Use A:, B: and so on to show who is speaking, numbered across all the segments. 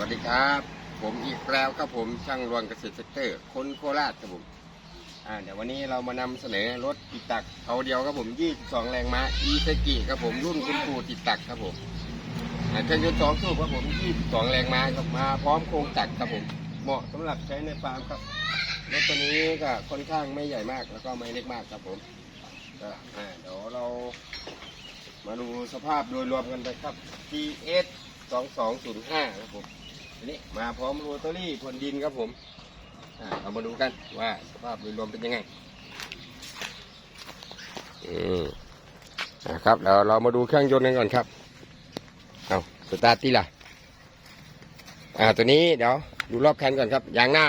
A: วัสดีครับ ผมอีกแล้วครับผมช่างรวนเกษตรเซกเตอร์คนโคราชครับผมอ่าเดี๋ยววันนี้เรามานำเสนอรถติดตักเขาเดียวครับผม22แรงม้าอีเซกิครับผมรุ่นคุณครูติดตักครับผมเครื่องยนต์สองสูบครับผม22แรงม้าครับมาพร้อมโครงจักรครับผมเหมาะสำหรับใช้ในฟาร์มครับรถตัวนี้ก็ค่อนข้างไม่ใหญ่มากแล้วก็ไม่เล็กมากครับผมก็อ่าเดี๋ยวเรามาดูสภาพโดยรวมกันไปครับ GS 2205 ครับผม นี้มาพร้อมโรตารี่พรวนดินครับผมเรามาดูกันว่าสภาพโดยรวมเป็นยังไงอืมนะครับเราเรามาดูเครื่องยนต์กันก่อนครับเอาสตาร์ทที่ล่ะอ่าตัวนี้เดี๋ยวดูรอบคันก่อนครับยางหน้า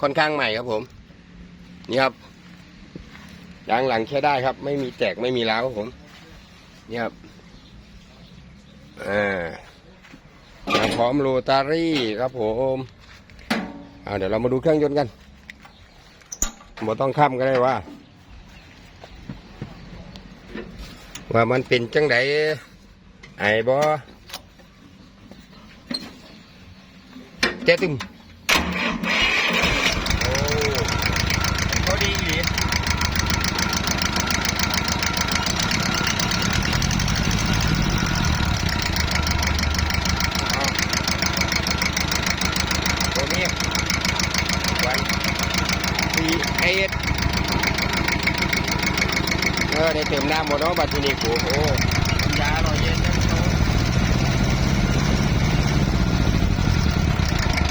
A: ค่อนข้างใหม่ครับผม นี่ครับยางหลังใช้ได้ครับ ไม่มีแตกไม่มีร้าวครับผม นี่ครับอ่า มาพร้อมโรตารี่ครับผมอ่าเดี๋ยวเรามาดูเครื่องยนต์กันบ่ต้องค้ำก็ได้ว่า ว่ามันเป็นจังไดไอ้บอเจ๊ตึมโอ้เขาดีอีหลี ตัวนี้วันสี่เอ็ด เออได้เติมน้ำหมดเนาะบัดทีนี้กูโอ้ยาลอยเย็นจังโต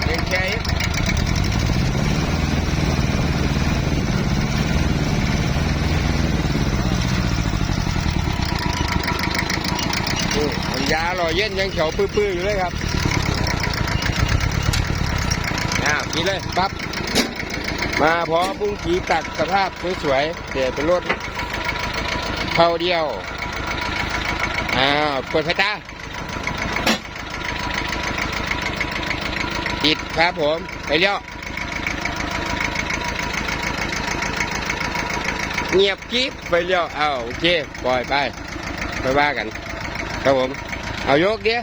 A: เล่นแค่โอ้ยาลอยเย็นยังเขียวปื้อๆอยู่เลยครับอ้าวนี่เลยปั๊บมาพร้อมบุ้งกีตักสภาพสวยๆเดี๋ยวเป็นรถ เท่าเดียว อ้าวเปิดไฟตาติดครับผม ไปเลี้ยวเงียบกิ๊บไปเลี้ยวอ้าโอเค ปล่อยไปไปว่ากัน ครับผม เอายกเดียว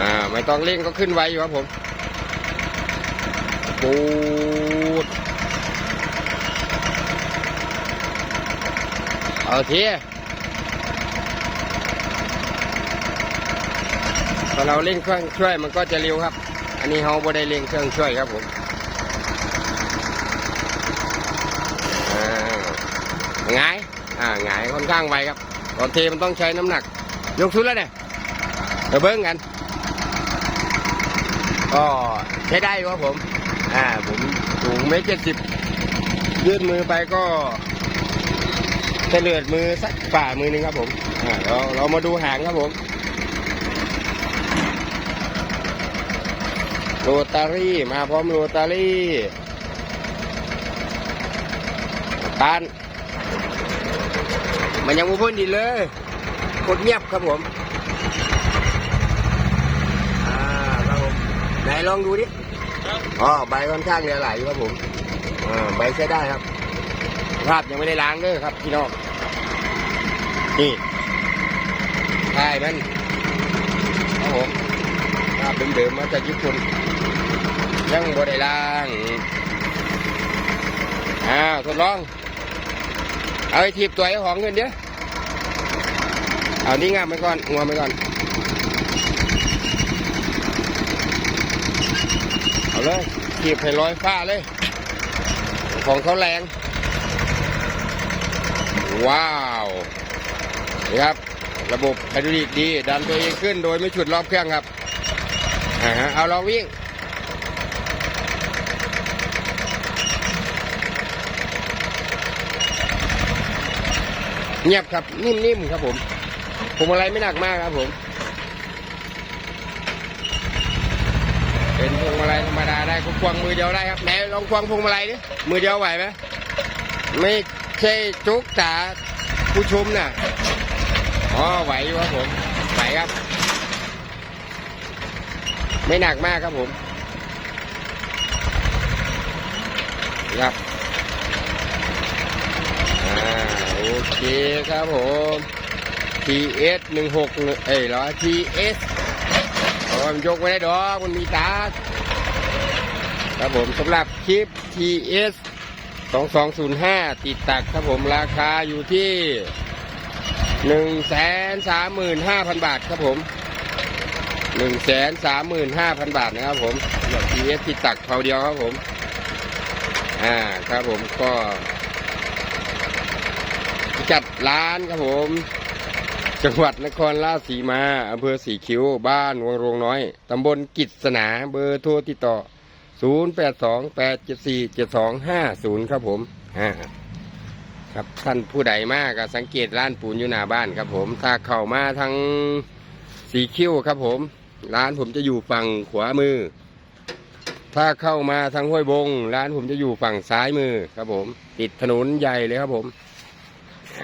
A: อ่าไม่ต้องเร่งก็ขึ้นไวอยู่ครับผมปูด เอาทีพอเราเร่งเครื่องช่วยมันก็จะเร็วครับ อันนี้เราไม่ได้เร่งเครื่องช่วยครับผมอ่าหงาย อ่าหงายค่อนข้างไวครับตอนเทมันต้องใช้น้ำหนัก ยกชุดแล้วเนี่ยเดี๋ยวเบิ้งกัน ก็ใช้ได้ครับผม อ่า ผมสูงเมตรเจ็ดสิบยื่นมือไปก็ เฉลือดมือสักฝ่ามือหนึงครับผมอ่าเราเรามาดูหางครับผมโรตารี่มาพร้อมโรตารี่ปานมันยังไม่พ้นดีเลยกดเงียบครับผมอ่าครับผมไหนลองดูดิอ๋อใบค่อนข้างเหลือไหลอยู่ครับผมอ่าใบใช้ได้ครับ ภาพยังไม่ได้ล้างเด้อครับพี่น้องนี่ใช่มันครับผมภาพเดิมๆมาจากญี่ปุ่นยังบ่ได้ล้างอ่าทดลอง เอาไอ้ทีบตัวไอ้ของเงินเดี๋ยวเอานี่งามไปก่อนงัวไปก่อน เอาเลยขีบให้ลอยฟ้าเลย ของเขาแรง ว้าวนี่ครับ ระบบไฮดรอลิกดี ดันตัวเองขึ้นโดยไม่ฉุดรอบเครื่องครับอ่าเอาลองวิ่งเงียบครับนิ่มๆครับผมพวงมาลัยไม่หนักมากครับผม เป็นพวงมาลัยธรรมดาได้ก็ควงมือเดียวได้ครับไหนลองควงพวงมาลัยดิมือเดียวไหวไหมไม่ ใช่จุกจ๋าผู้ชมน่ะอ๋อไหวอยู่ครับผมไหวครับ ไม่หนักมากครับผมครับอ่าโอเคครับผม TS หนึ่งหกเอ้ยเหรอ TS โอ้ยมันยกไม่ได้ดอกมันมีตาครับผมสำหรับคลิป TS 2205ติดตักครับผมราคาอยู่ที่หนึ่งแสนสามหมื่นห้าพันบาทครับผมหนึ่งแสนสามหมื่นห้าพันบาทนะครับผมสำหรับ TS ติดตักเท่าเดียวครับผม อ่าครับผมก็พิกัดร้านครับผม จังหวัดนครราชสีมาอำเภอสีคิ้ว บ้านวังโรงน้อย ตำบลกิจสนาเบอร์โทรติดต่อ 0828747250ครับผมอ่าครับท่านผู้ใดมากก็สังเกตร้านปูนอยู่หน้าบ้านครับผมถ้าเข้ามาทางสีคิ้วครับผม ร้านผมจะอยู่ฝั่งขวามือ ถ้าเข้ามาทางห้วยบง ร้านผมจะอยู่ฝั่งซ้ายมือครับผม ติดถนนใหญ่เลยครับผม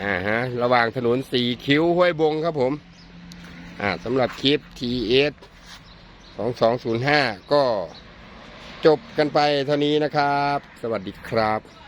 A: อ่าฮะระหว่างถนนสีคิ้วห้วยบงครับผมอ่าสำหรับคลิป TS 2205 ก็ จบกันไปเท่านี้นะครับ สวัสดีครับ